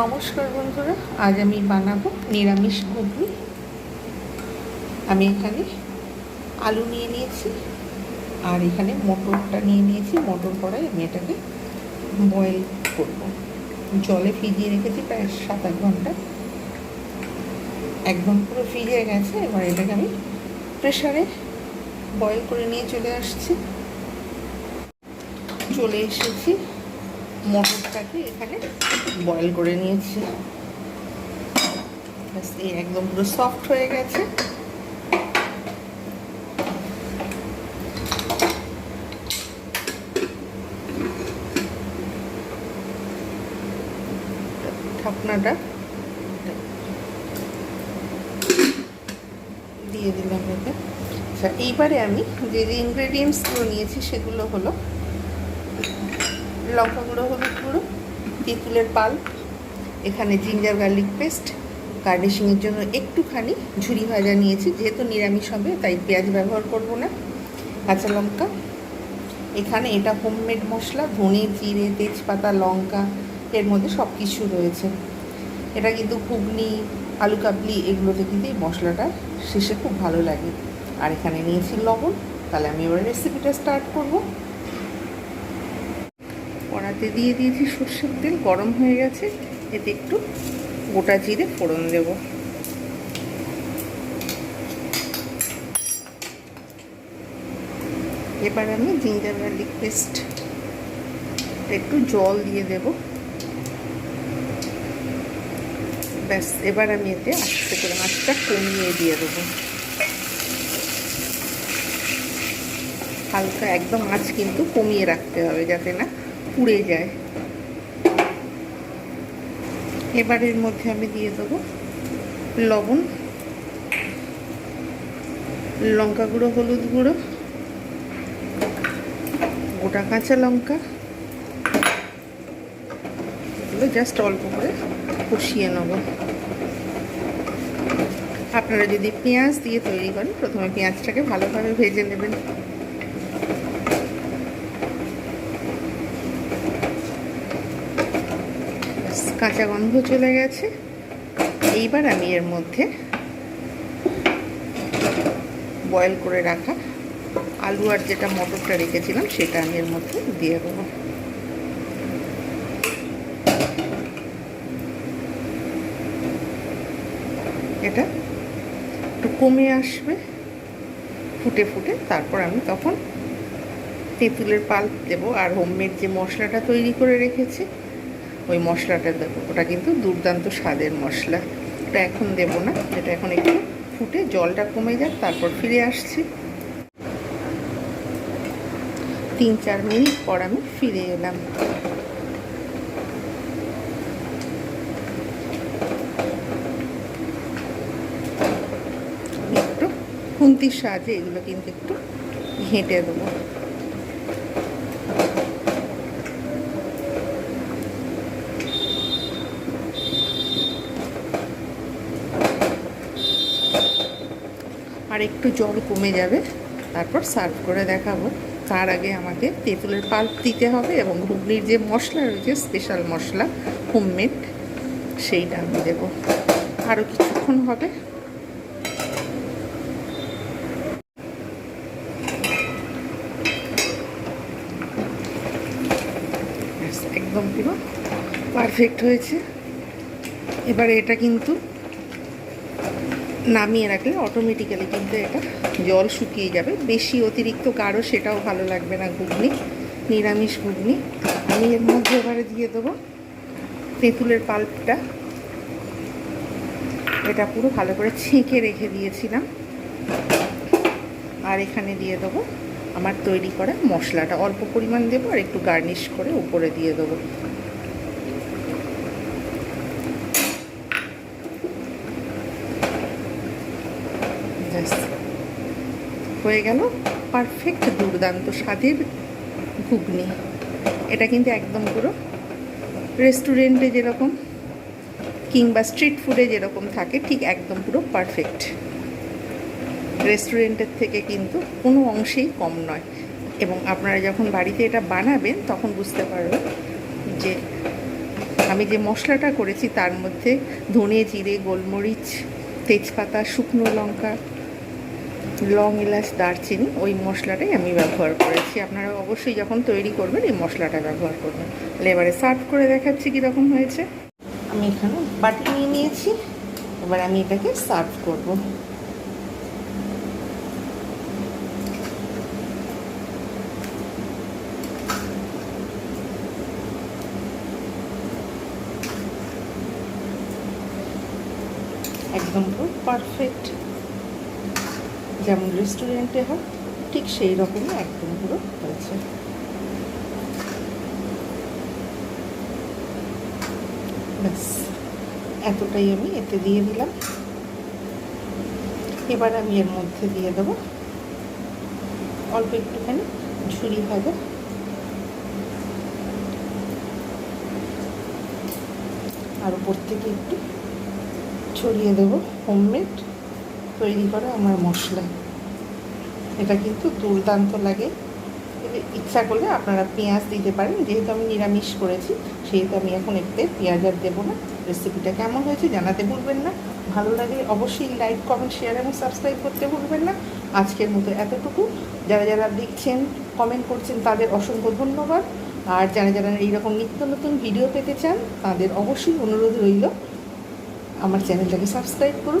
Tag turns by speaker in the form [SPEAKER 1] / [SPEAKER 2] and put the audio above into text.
[SPEAKER 1] নমস্কার বন্ধুরা, আজ আমি বানাবো নিরামিষ ঘুগনি। আমি এখানে আলু নিয়ে নিয়েছি, আর এখানে মটরটা নিয়ে নিয়েছি। মটর কড়াই আমি এটাকে বয়েল করব। জলে ভিজিয়ে রেখেছি প্রায় সাত আট ঘণ্টা। একদম পুরো ভিজে গেছে, এবার এটাকে আমি প্রেশারে বয়েল করে নিয়ে চলে আসছি। চলে এসেছি মটরটাকে এখানে বয়েল করে নিয়েছি। এই একদম পুরো সফট হয়ে গেছে। ঢাকনাটা দিয়ে দিলাম এতে। আচ্ছা এইবারে আমি যে যে ইনগ্রেডিয়েন্টসগুলো নিয়েছি সেগুলো হলো লঙ্কা গুঁড়ো, হলুদ গুঁড়ো তেঁতুলের পাল, এখানে জিঞ্জার গার্লিক পেস্ট গার্নিশিংয়ের জন্য একটুখানি ঝুরি ভাজা নিয়েছি, যেহেতু নিরামিষ হবে, তাই পেঁয়াজ ব্যবহার করব না, কাঁচা লঙ্কা। এখানে এটা হোমমেড মশলা, ধনে, জিরে, তেজপাতা, লঙ্কা, এর মধ্যে সব কিছু রয়েছে। এটা কিন্তু ঘুগনি, আলু কাবলি, এগুলোতে কিন্তু এই মশলাটা শেষে খুব ভালো লাগে। আর এখানে নিয়েছি লবণ, তাহলে আমি এবার রেসিপিটা স্টার্ট করব। কড়াতে দিয়ে দিয়েছি সর্ষের তেল, গরম হয়ে গেছে। এতে একটু গোটা জিরে ফোড়ন দেব। এবার আমি জিঞ্জার গার্লিক পেস্ট একটু জল দিয়ে দেব। ব্যাস, এবার আমি এতে আস্তে করে মাছটা কমিয়ে দিয়ে দেবো। হালকা একদম মাছ কিন্তু কমিয়ে রাখতে হবে যাতে না পুড়ে যায়। এবারের মধ্যে আমি দিয়ে দেবো লবণ, লঙ্কা গুঁড়ো, হলুদ গুঁড়ো, গোটা কাঁচা লঙ্কা। এগুলো জাস্ট অল্প করে কষিয়ে নেব। আপনারা যদি পেঁয়াজ দিয়ে তৈরি করেন, প্রথমে পেঁয়াজটাকে ভালোভাবে ভেজে নেবেন। কাঁচা গন্ধ চলে গেছে। এইবার আমি এর মধ্যে বয়েল করে রাখা আলু আর যেটা মটরটা রেখেছিলাম, সেটা আমি এর মধ্যে দিয়ে দেবো। এটা একটু কমে আসবে, ফুটে ফুটে। তারপর আমি তখন তেঁতুলের পাল্প দেবো। আর হোমমেড যে মশলাটা তৈরি করে রেখেছি ওই মশলাটা দেবো। ওটা কিন্তু দুর্দান্ত স্বাদের মশলা। ওটা এখন দেব না এটা এখন একটু ফুটে জলটা কমে যাক, তারপর ফিরে আসছি। তিন চার মিনিট পর আমি ফিরে এলাম। একটু খুন্তির সাহায্যে এগুলো কিন্তু একটু ঘেঁটে দেবো। আর একটু জল কমে যাবে। তারপর সার্ভ করে দেখাবো। তার আগে আমাকে তেঁতুলের পাল্প দিতে হবে এবং ঘুগনির যে মশলা রয়েছে স্পেশাল মশলা হোমমেড সেইটা আমি দেবো। আরও কিছুক্ষণ হবে। একদম পুরো পারফেক্ট হয়েছে। এবারে এটা কিন্তু নামিয়ে রাখলে অটোমেটিক্যালি কিন্তু এটা জল শুকিয়ে যাবে। বেশি অতিরিক্ত গাঢ় সেটাও ভালো লাগবে না ঘুগনি, নিরামিষ ঘুগনি। আমি এর মধ্যে এবারে দিয়ে দেবো তেঁতুলের পাল্পটা। এটা পুরো ভালো করে ছেঁকে রেখে দিয়েছিলাম। আর এখানে দিয়ে দেবো আমার তৈরি করা মশলাটা। অল্প পরিমাণ দেবো আর একটু গার্নিশ করে উপরে দিয়ে দেবো। হয়ে গেল। পারফেক্ট দুর্দান্ত স্বাদের ঘুগনি। এটা কিন্তু একদম পুরো রেস্টুরেন্টে যেরকম কিংবা স্ট্রিট ফুডে যেরকম থাকে, ঠিক একদম পুরো পারফেক্ট রেস্টুরেন্টের থেকে কিন্তু কোনো অংশেই কম নয়। এবং আপনারা যখন বাড়িতে এটা বানাবেন, তখন বুঝতে পারবেন যে আমি যে মশলাটা করেছি, তার মধ্যে ধনে জিরে, গোলমরিচ, তেজপাতা, শুকনো লঙ্কা লং এলাচ দারচিনি, ওই মশলাটাই আমি ব্যবহার করেছি। আপনারা অবশ্যই যখন তৈরি করবেন, এই মশলাটা ব্যবহার করবেন। তাহলে এবারে সার্ভ করে দেখাচ্ছি কীরকম হয়েছে। আমি এখানে বাটি নিয়ে নিয়েছি। এবার আমি এটাকে সার্ভ করব। একদম পুরো পারফেক্ট যেমন রেস্টুরেন্টে হয় ঠিক সেই রকমই একদম পুরো হয়েছে। ব্যাস, এতটাই আমি এতে দিয়ে দিলাম। এবার আমি এর মধ্যে দিয়ে দেবো। অল্প একটুখানি ঝুরি ভাজা আর উপর থেকে একটু ছড়িয়ে দেবো হোমমেড। তৈরি করা আমার মশলা। এটা কিন্তু দুর্দান্ত লাগে। ইচ্ছা করলে আপনারা পেঁয়াজ দিতে পারেন। যেহেতু আমি নিরামিষ করেছি, সেহেতু আমি এখন এতে পেঁয়াজ আর দেবো না। রেসিপিটা কেমন হয়েছে জানাতে ভুলবেন না। ভালো লাগে অবশ্যই লাইক, কমেন্ট, শেয়ার এবং সাবস্ক্রাইব করতে ভুলবেন না। আজকের মতো এতটুকু। যারা যারা দেখছেন, কমেন্ট করছেন, তাদের অসংখ্য ধন্যবাদ। আর যারা যারা এইরকম নিত্য নতুন ভিডিও পেতে চান, তাদের অবশ্যই অনুরোধ রইল, আমার চ্যানেলটাকে সাবস্ক্রাইব করুন।